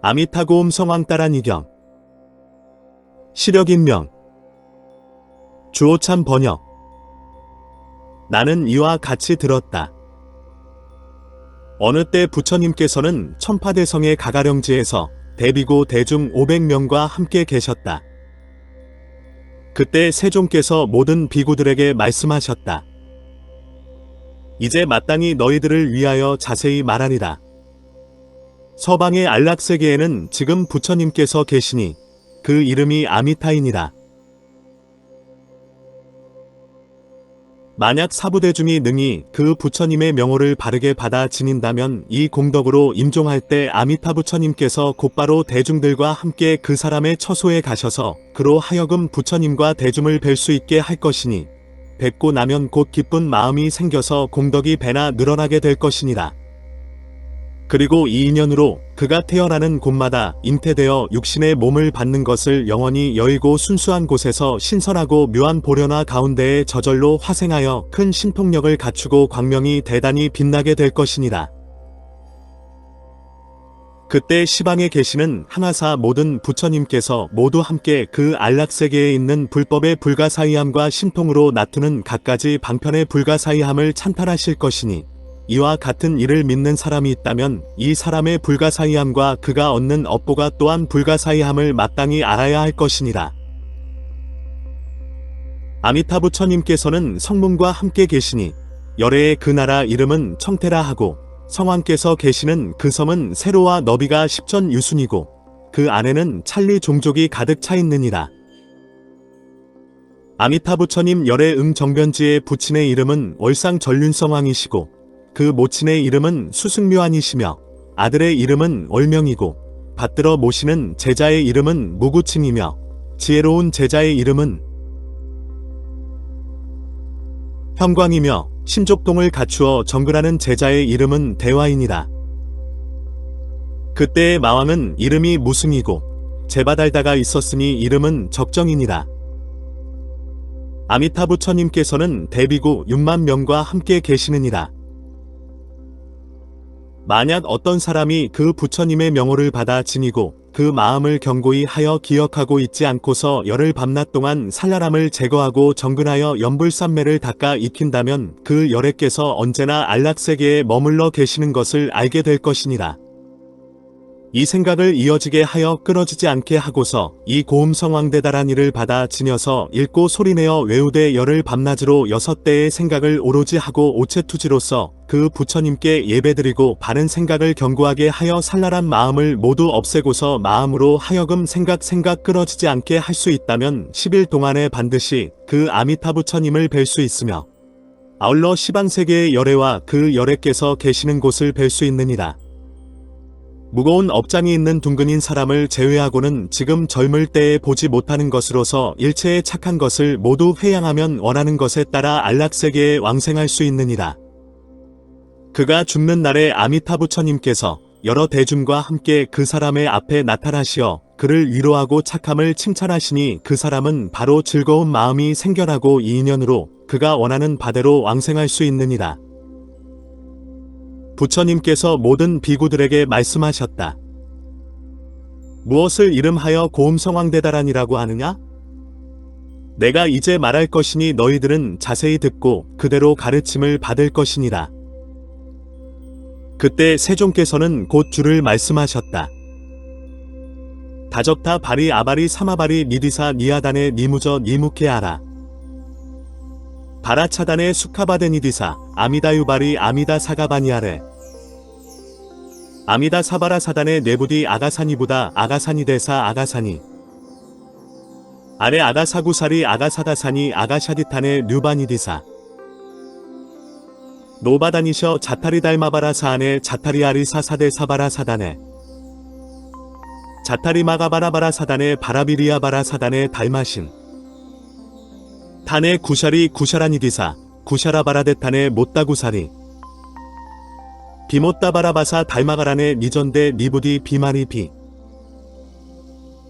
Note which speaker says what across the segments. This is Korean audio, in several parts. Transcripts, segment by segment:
Speaker 1: 아미타고음 성왕 따란 이경 시력인명 주호찬 번역 나는 이와 같이 들었다. 어느 때 부처님께서는 천파대성의 가가령지에서 대비고 대중 500명과 함께 계셨다. 그때 세종께서 모든 비구들에게 말씀하셨다. 이제 마땅히 너희들을 위하여 자세히 말하리라. 서방의 안락세계에는 지금 부처님께서 계시니 그 이름이 아미타이니라. 만약 사부대중이 능히 그 부처님의 명호를 바르게 받아 지닌다면 이 공덕으로 임종할 때 아미타 부처님께서 곧바로 대중들과 함께 그 사람의 처소에 가셔서 그로 하여금 부처님과 대중을 뵐 수 있게 할 것이니 뵙고 나면 곧 기쁜 마음이 생겨서 공덕이 배나 늘어나게 될 것이니라. 그리고 이 인연으로 그가 태어나는 곳마다 잉태되어 육신의 몸을 받는 것을 영원히 여의고 순수한 곳에서 신선하고 묘한 보련화 가운데에 저절로 화생하여 큰 신통력을 갖추고 광명이 대단히 빛나게 될 것이니라. 그때 시방에 계시는 하나사 모든 부처님께서 모두 함께 그 안락세계에 있는 불법의 불가사의함과 신통으로 나투는 갖가지 방편의 불가사의함을 찬탈하실 것이니 이와 같은 일을 믿는 사람이 있다면 이 사람의 불가사의함과 그가 얻는 업보가 또한 불가사의함을 마땅히 알아야 할 것이니라. 아미타 부처님께서는 성문과 함께 계시니 열애의 그 나라 이름은 청테라 하고 성왕께서 계시는 그 섬은 세로와 너비가 십전 유순이고 그 안에는 찰리 종족이 가득 차 있느니라. 아미타 부처님 열애 응정변지의 부친의 이름은 월상 전륜성왕이시고 그 모친의 이름은 수승묘안이시며 아들의 이름은 월명이고 받들어 모시는 제자의 이름은 무구칭이며 지혜로운 제자의 이름은 현광이며 심족동을 갖추어 정글하는 제자의 이름은 대화인이라. 그때의 마왕은 이름이 무승이고 제바달다가 있었으니 이름은 적정이니라. 아미타 부처님께서는 대비구 6만 명과 함께 계시느니라. 만약 어떤 사람이 그 부처님의 명호를 받아 지니고 그 마음을 경고히 하여 기억하고 있지 않고서 열흘 밤낮 동안 살라람을 제거하고 정근하여 연불산매를 닦아 익힌다면 그 열애께서 언제나 안락세계에 머물러 계시는 것을 알게 될 것이니라. 이 생각을 이어지게 하여 끊어지지 않게 하고서 이 고음성왕대달한 일을 받아 지녀서 읽고 소리내어 외우되 열을 밤낮으로 여섯 대의 생각을 오로지 하고 오체투지로서 그 부처님께 예배드리고 바른 생각을 경고하게 하여 살랄한 마음을 모두 없애고서 마음으로 하여금 생각 생각 끊어지지 않게 할 수 있다면 10일 동안에 반드시 그 아미타 부처님을 뵐 수 있으며 아울러 시방세계의 열애와 그 열애께서 계시는 곳을 뵐 수 있느니라. 무거운 업장이 있는 둥근인 사람을 제외하고는 지금 젊을 때에 보지 못하는 것으로서 일체의 착한 것을 모두 회양하면 원하는 것에 따라 안락세계에 왕생할 수 있느니라. 그가 죽는 날에 아미타 부처님께서 여러 대중과 함께 그 사람의 앞에 나타나시어 그를 위로하고 착함을 칭찬하시니 그 사람은 바로 즐거운 마음이 생겨나고 이 인연으로 그가 원하는 바대로 왕생할 수 있느니라. 부처님께서 모든 비구들에게 말씀하셨다. 무엇을 이름하여 고음성왕대다란이라고 하느냐? 내가 이제 말할 것이니 너희들은 자세히 듣고 그대로 가르침을 받을 것이니라. 그때 세종께서는 곧 줄을 말씀하셨다. 다적타 바리 아바리 사마바리 니디사 니아단의 니무저 니무케아라. 바라차단의 수카바데니디사 아미다유바리 아미다 사가바니아레 아미다 사바라 사단의 네부디 아가사니보다 아가사니데사 아가사니. 아래 아가사구사리 아가사다사니 아가샤디탄의 류바니디사. 노바다니셔 자타리 달마바라 사안의 자타리 아리사 사대 사바라 사단에 자타리 마가바라바라 사단의 바라비리아바라 사단의 달마신. 탄의 구샤리 구샤라니디사 구샤라바라데탄의 못다구사리 비못다바라바사 달마가란의 니전데 니부디 비마리 비.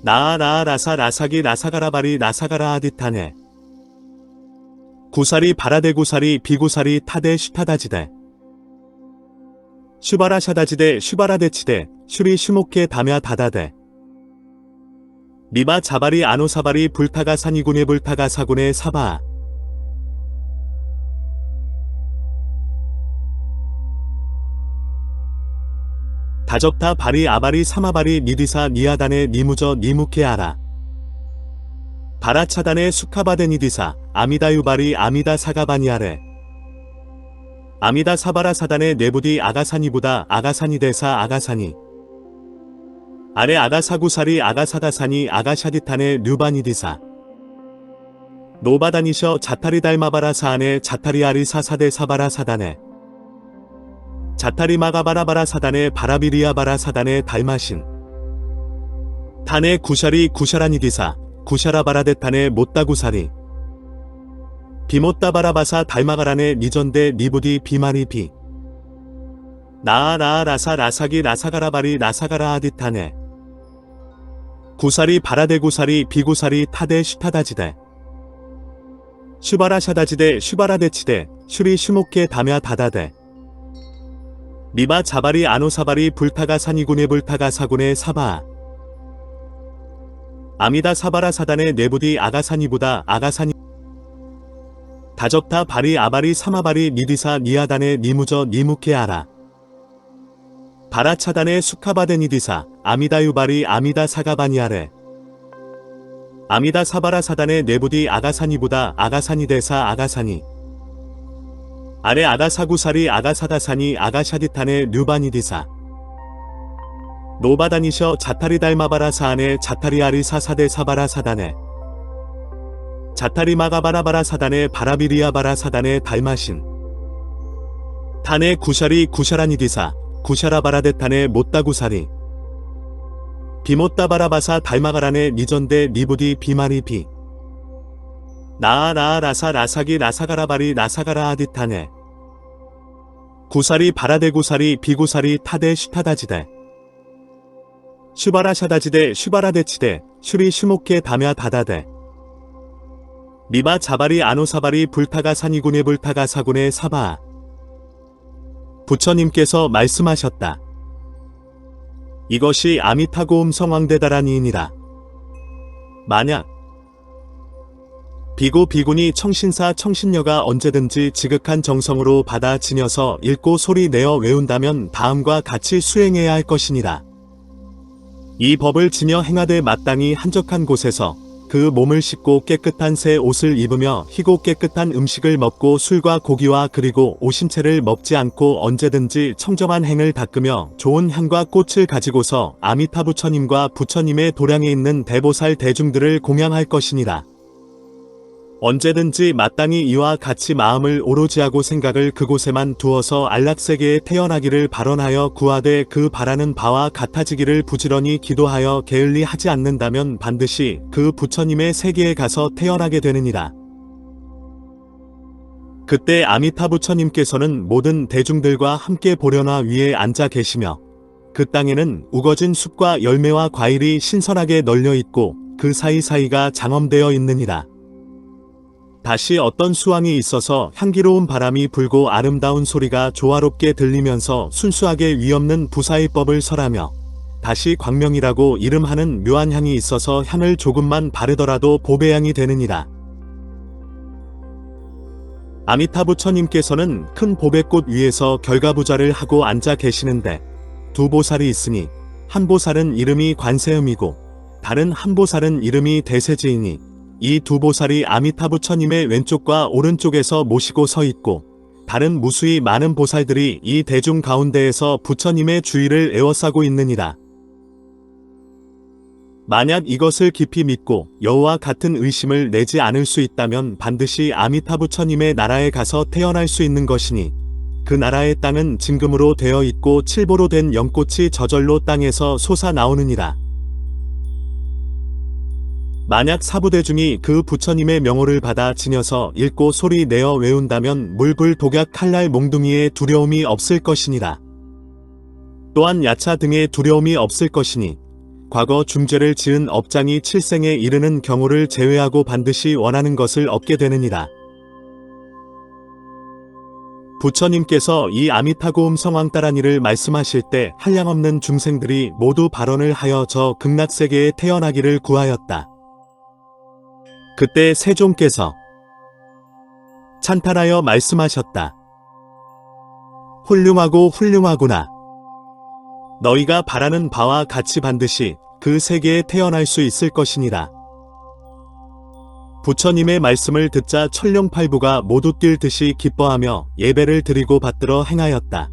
Speaker 1: 나아 나아 라사 라사기 라사가라바리 라사가라 아디탄에 구사리 바라데 구사리 비구사리 타데 슈타다지대 슈바라 샤다지대 슈바라 데치대 슈리 슈모케 다며 다다대 미바 자바리 아노사바리 불타가 산이군의 불타가 사군의 사바 다적타 바리 아바리 사마바리 니디사 니아단의 니무저 니무케 아라. 바라차단의 수카바데 니디사 아미다유바리 아미다 사가바니아레. 아미다 사바라 사단의 네부디 아가사니보다 아가사니 대사 아가사니. 아래 아가사구사리 아가사다사니 아가샤디탄의 류바니디사. 노바다니셔 자타리 달마바라 사안의 자타리 아리 사사대 사바라 사단의 자타리 마가바라바라 사단의 바라비리아바라 사단의 달마신. 탄의 구샤리 구샤라니디사 구샤라바라데탄의 못다구사리. 비못다바라바사 달마가란의 니전데 니부디 비마리 비. 나아나아 라사 라사기 라사가라바리 라사가라 아디타네. 구사리 바라데구사리 비구사리 타데 슈타다지대. 슈바라 샤다지대 슈바라데치대 슈리 슈모케 다며 다다대 미바 자바리 아노사바리 불타가 산이군의 불타가 사군의 사바. 아미다 사바라 사단의 네부디 아가사니보다 아가사니 다적타 바리 아바리 사마바리 니디사 니아단의 니무저 니무케 아라. 바라차단의 수카바데 니디사 아미다유바리 아미다 사가바니아레. 아미다 사바라 사단의 네부디 아가사니보다 아가사니 대사 아가사니 아래 아가사구사리 아가사다사니 아가샤디탄의 류바니디사. 노바다니셔 자타리 달마바라 사안의 자타리 아리 사사대 사바라 사단의 자타리 마가바라바라 사단의 바라비리아바라 사단의 달마신. 탄의 구샤리 구샤라니디사 구샤라바라데탄의 못다구사리. 비못다바라바사 달마가란의 니전데 니부디 비마리 비 나아 나아 라사 라사기 라사가라 바리 라사가라 아디타네 구사리 바라데구사리 비구사리 타데 슈타다지대 슈바라 샤다지대 슈바라데치대 슈리 슈모케 다며 다다대 미바 자바리 아노사바리 불타가 산이군의 불타가 사군의 사바 부처님께서 말씀하셨다. 이것이 아미타고음 성왕대다라니이니라. 만약 비고 비군이 청신사 청신녀가 언제든지 지극한 정성으로 받아 지녀서 읽고 소리 내어 외운다면 다음과 같이 수행해야 할 것이니라. 이 법을 지녀 행하되 마땅히 한적한 곳에서 그 몸을 씻고 깨끗한 새 옷을 입으며 희고 깨끗한 음식을 먹고 술과 고기와 그리고 오신채를 먹지 않고 언제든지 청정한 행을 닦으며 좋은 향과 꽃을 가지고서 아미타 부처님과 부처님의 도량에 있는 대보살 대중들을 공양할 것이니라. 언제든지 마땅히 이와 같이 마음을 오로지 하고 생각을 그곳에만 두어서 안락세계에 태어나기를 발언하여 구하되 그 바라는 바와 같아지기를 부지런히 기도하여 게을리 하지 않는다면 반드시 그 부처님의 세계에 가서 태어나게 되느니라. 그때 아미타 부처님께서는 모든 대중들과 함께 보려나 위에 앉아 계시며 그 땅에는 우거진 숲과 열매와 과일이 신선하게 널려 있고 그 사이사이가 장엄되어 있느니라. 다시 어떤 수왕이 있어서 향기로운 바람이 불고 아름다운 소리가 조화롭게 들리면서 순수하게 위없는 부사의 법을 설하며 다시 광명이라고 이름하는 묘한 향이 있어서 향을 조금만 바르더라도 보배향이 되느니라. 아미타 부처님께서는 큰 보배꽃 위에서 결가부자를 하고 앉아 계시는데 두 보살이 있으니 한 보살은 이름이 관세음이고 다른 한 보살은 이름이 대세지이니 이 두 보살이 아미타 부처님의 왼쪽과 오른쪽에서 모시고 서 있고 다른 무수히 많은 보살들이 이 대중 가운데에서 부처님의 주의를 에워싸고 있느니라. 만약 이것을 깊이 믿고 여호와 같은 의심을 내지 않을 수 있다면 반드시 아미타 부처님의 나라에 가서 태어날 수 있는 것이니 그 나라의 땅은 진금으로 되어 있고 칠보로 된 연꽃이 저절로 땅에서 솟아 나오느니라. 만약 사부대중이 그 부처님의 명호를 받아 지녀서 읽고 소리 내어 외운다면 물불 독약 칼날 몽둥이에 두려움이 없을 것이니라. 또한 야차 등의 두려움이 없을 것이니 과거 중죄를 지은 업장이 칠생에 이르는 경우를 제외하고 반드시 원하는 것을 얻게 되느니라. 부처님께서 이 아미타고음 성왕 따라니를 말씀하실 때 한량없는 중생들이 모두 발언을 하여 저 극락세계에 태어나기를 구하였다. 그때 세종께서 찬탄하여 말씀하셨다. 훌륭하고 훌륭하구나. 너희가 바라는 바와 같이 반드시 그 세계에 태어날 수 있을 것이니라. 부처님의 말씀을 듣자 천룡팔부가 모두 뛸 듯이 기뻐하며 예배를 드리고 받들어 행하였다.